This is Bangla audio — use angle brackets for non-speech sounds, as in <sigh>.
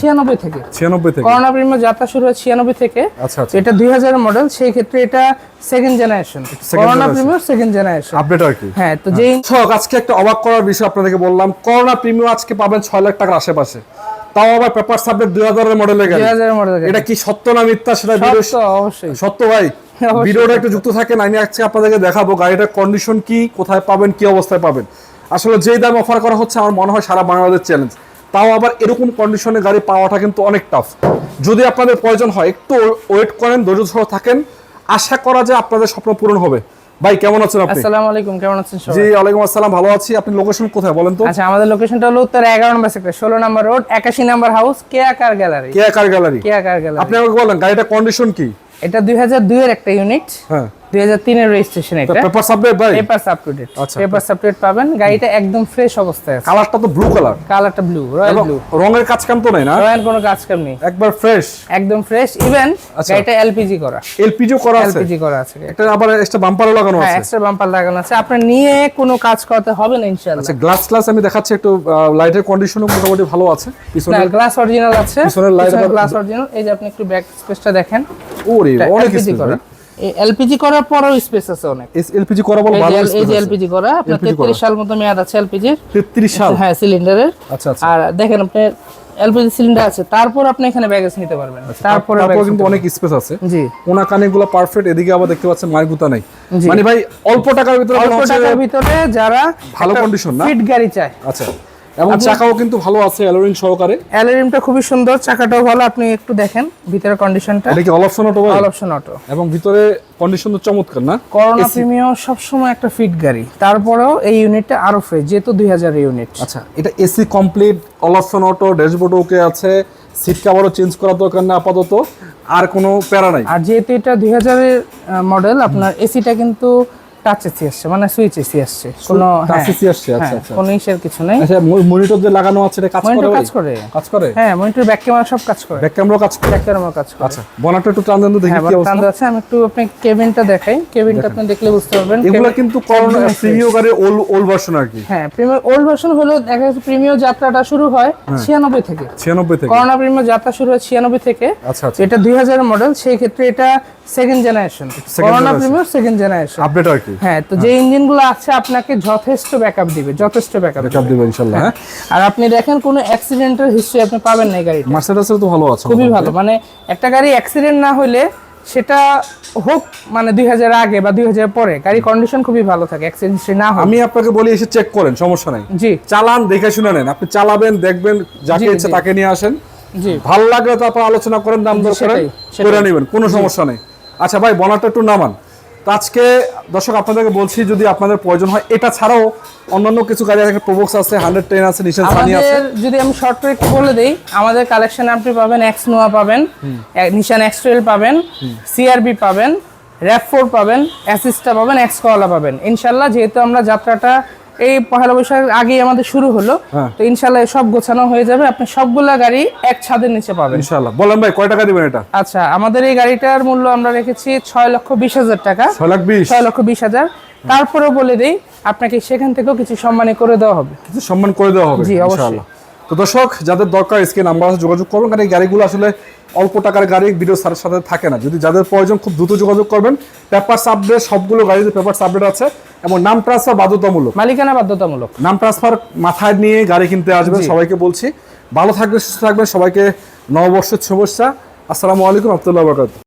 ছিয়ানব্বই থেকে। ছিয়ানব্বই থেকে। করোনা যাত্রা শুরু হয় ছিয়ানব্বই থেকে। আচ্ছা আচ্ছা। এটা দুই হাজারের মডেল সেই ক্ষেত্রে এটা second generation Corona second generation update আর কি? হ্যাঁ তো যেই দর্শক আজকে একটা অবাক করার বিষয় আপনাদেরকে বললাম। করোনা প্রিমিয়াম আজকে পাবেন ছয় লাখ টাকার আশেপাশে। তাও আবার পেপার সাবজেক্ট দুই হাজারের মডেল এটা কি সত্য না মিথ্যা সেটা সত্য, অবশ্যই। সত্য ভাই। <laughs> ভিডিওটা একটু যুক্ত থাকেন আমি আজকে আপনাদেরকে দেখাবো গাড়িটার কন্ডিশন কি কোথায় পাবেন কি অবস্থায় পাবেন। আসলে যেই দাম অফার করা হচ্ছে আমার মনে হয় সারা বাংলাদেশ চ্যালেঞ্জ তাও আবার এরকম কন্ডিশনে গাড়ি পাওয়াটা কিন্তু অনেক টাফ যদি আপনাদের প্রয়োজন হয় একটু ওয়েট করেন ধৈর্য সহ থাকেন। আশা করা যায় আপনাদের স্বপ্ন পূরণ হবে। ভাই কেমন আছেন আপনি? আসসালামু আলাইকুম কেমন আছেন সবাই? জি ওয়ালাইকুম আসসালাম ভালো আছি। আপনি লোকেশন কোথায় বলেন তো? আচ্ছা আমাদের লোকেশনটা হলো উত্তর এগারো নম্বর সেক্টর ষোলো নম্বর রোড একাশি number house Keya car gallery কে car gallery Keya car gallery আপনি আমাকে বলেন গাড়িটা কন্ডিশন কি? এটা দুই হাজার দুইয়ের একটা ইউনিট হ্যাঁ। দুই হাজার তিনের রেজিস্ট্রেশন এটা। পেপার সাবজেক্ট ভাই পেপারস আপ টু ডেট আচ্ছা। পেপারস আপ টু ডেট পাবেন। গাড়িটা একদম ফ্রেশ অবস্থায় আছে। কালারটা তো ব্লু কালার কালারটা ব্লু রয়্যাল ব্লু রঙের কাজ কাম তো নাই না? রয়্যাল কোনো কাজ কাম নেই। একবার ফ্রেশ একদম ফ্রেশ ইভেন আচ্ছা। গাড়িটা এলপিজি করা। এলপিজিও করা আছে? এলপিজি করা আছে। একটা আবার একটা বাম্পারও লাগানো আছে। হ্যাঁ এক্সট্রা বাম্পার লাগানো আছে। আপনার নিয়ে কোনো কাজ করতে হবে না ইনশাআল্লাহ। আচ্ছা গ্লাস গ্লাস আমি দেখাচ্ছি একটু লাইটের কন্ডিশনও মোটামুটি ভালো আছে। না পিছনে গ্লাস অরিজিনাল আছে। পিছনের আবার- গ্লাস অরিজিনাল এই যে আপনি একটু ব্যাক স্পেসটা দেখেন। ওরে অনেক এলপিজি করা। এলপিজি করার পরও স্পেস আছে অনেক। এলপিজি করা বল ভালো এই যে এলপিজি করা আপনার 33 সাল মতো মেয়াদ আছে এলপিজির 33 সাল? হ্যাঁ সিলিন্ডারের আচ্ছা আচ্ছা। আর দেখেন আপনি এলপিজি সিলিন্ডার আছে তারপর আপনি এখানে ব্যাগেজ নিতে পারবেন। তারপরে তারপর কিন্তু অনেক স্পেস আছে। জি। কোনা কানেগুলো পারফেক্ট এদিকে আবার দেখতে পাচ্ছেন মারগুতা নাই। মানে ভাই অল্প টাকার ভিতরে অল্প টাকার ভিতরে যারা ভালো কন্ডিশন না? ফিট গাড়ি চায়। আচ্ছা। এবং চাকাও কিন্তু ভালো আছে অ্যালোরিং সহকারে। অ্যালোরিমটা খুবই সুন্দর চাকাটাও ভালো আপনি একটু দেখেন ভিতরের কন্ডিশনটা এটা কি all option auto all option auto এবং ভিতরে কন্ডিশন তো চমৎকার না? করোনা প্রিমিয়াম সবসময় একটা ফিট গাড়ি। তারপরেও এই ইউনিটটা আরও ফ্রেশ যেহেতু দুই হাজার ইউনিট আচ্ছা এটা AC complete all option auto dashboard okay আছে সিট কাভারও চেঞ্জ করার দরকার না আপাতত আর কোনো প্যারা নাই। আর যেহেতু এটা দুই হাজারের মডেল আপনার এসিটা কিন্তু টাচ এসি আসছে মানে সুইচ এসি আসছে। কোনো touch হ্যাঁ, আসছে, আচ্ছা, হ্যাঁ, আচ্ছা। কোনো ইসের কিছু নেই। আচ্ছা মনিটর যে লাগানো আছে এটা কাজ করে কাজ করে। কাজ করে? হ্যাঁ মনিটর ব্যাক ক্যামেরা সব কাজ করে। ব্যাক ক্যামেরাও কাজ করে? ব্যাক কাজ করে। আচ্ছা বনাটা একটু টান দেন তো দেখি হ্যাঁ কি অবস্থা। আছে। আমি একটু আপনি কেবিনটা দেখাই। কেবিনটা আপনি দেখলে বুঝতে পারবেন। এগুলো কিন্তু করোনা একদম প্রিমিয় গাড়ির ওল্ড ওল্ড ভার্সন আর কি। হ্যাঁ প্রিমিয়ার ওল্ড ভার্সন হলো দেখা যাচ্ছে প্রিমিয়ার যাত্রাটা শুরু হয় হ্যাঁ। ছিয়ানব্বই থেকে। 96 থেকে। করোনা প্রিমিয়ার যাত্রা শুরু হয় ছিয়ানব্বই থেকে। আচ্ছা আচ্ছা। এটা দুই হাজারের মডেল সেই ক্ষেত্রে এটা second generation Corona premier second generation update আর কি? হ্যাঁ তো যে ইঞ্জিনগুলো আছে আপনাকে যথেষ্ট ব্যাকআপ দিবে যথেষ্ট ব্যাকআপ ব্যাকআপ দিবে। ইনশাআল্লাহ হ্যাঁ। আর আপনি দেখেন কোনো অ্যাক্সিডেন্টের হিস্ট্রি আপনি পাবেন না এই গাড়িটা। মার্সিডিসের তো ভালো আছে খুবই ভালো। মানে একটা গাড়ি অ্যাক্সিডেন্ট না হলে সেটা হোক মানে দুই হাজার আগে বা দুই হাজার পরে গাড়ি কন্ডিশন খুবই ভালো থাকে অ্যাক্সিডেন্ট না হয় আমি আপনাকে বলি এসে চেক করেন সমস্যা নাই। জি। চালান দেখে শুনে নেন। আপনি চালাবেন দেখবেন যাকে ইচ্ছে তাকে নিয়ে আসেন। জি। ভালো লাগলে তারপর আলোচনা করেন দাম দর করেন। করে নেবেন কোনো সমস্যা নেই। আচ্ছা ভাই বনারটা একটু নামান। তো আজকে দর্শক আপনাদেরকে বলছি যদি আপনাদের প্রয়োজন হয় এটা ছাড়াও অন্যান্য কিছু গাড়ি আছে প্রোবক্স আছে হান্ড্রেড টেন আছে নিশান সানি আছে। যদি আমি শর্ট করে একটু বলে দিই আমাদের কালেকশন আপনি পাবেন এক্স নোয়া পাবেন নিশান এক্স টুয়েলভ পাবেন সিআরবি পাবেন র্যাপ ফোর পাবেন অ্যাসিস্টা পাবেন এক্স কলা পাবেন। ইনশাল্লাহ যেহেতু আমরা যাত্রাটা এই পহেলা বৈশাখ আগেই আমাদের শুরু হলো। হ্যাঁ। তো ইনশাল্লাহ সব গোছানো হয়ে যাবে। আপনি সবগুলা গাড়ি এক ছাদের নিচে পাবেন। ইনশাল্লাহ। বলেন ভাই কয় টাকা দিবেন এটা? আচ্ছা আমাদের এই গাড়িটার মূল্য আমরা রেখেছি ছয় লক্ষ বিশ হাজার টাকা। ছয় লাখ বিশ? ছয় লক্ষ বিশ হাজার। তারপরেও বলে দিই আপনাকে সেখান থেকেও কিছু সম্মানে করে দেওয়া হবে। কিছু সম্মান করে দেওয়া হবে। জি, অবশ্যই। তো দর্শক যাদের দরকার স্ক্রিন নাম্বার আছে যোগাযোগ করবেন। কারণ এই গাড়িগুলো আসলে অল্প টাকার গাড়ি ভিডিও সারের সাথে থাকে না। যদি যাদের প্রয়োজন খুব দ্রুত যোগাযোগ করবেন। পেপার সাবডেট সবগুলো গাড়িতে পেপার সাবডেট আছে। এবং নাম ট্রান্সফার বাধ্যতামূলক। মালিকানা বাধ্যতামূলক। নাম ট্রান্সফার মাথায় নিয়ে গাড়ি কিনতে আসবেন সবাইকে বলছি। ভালো থাকবেন সুস্থ থাকবেন সবাইকে নববর্ষের শুভেচ্ছা। আসসালামু আলাইকুম রহমতুল্লাহ বরকাত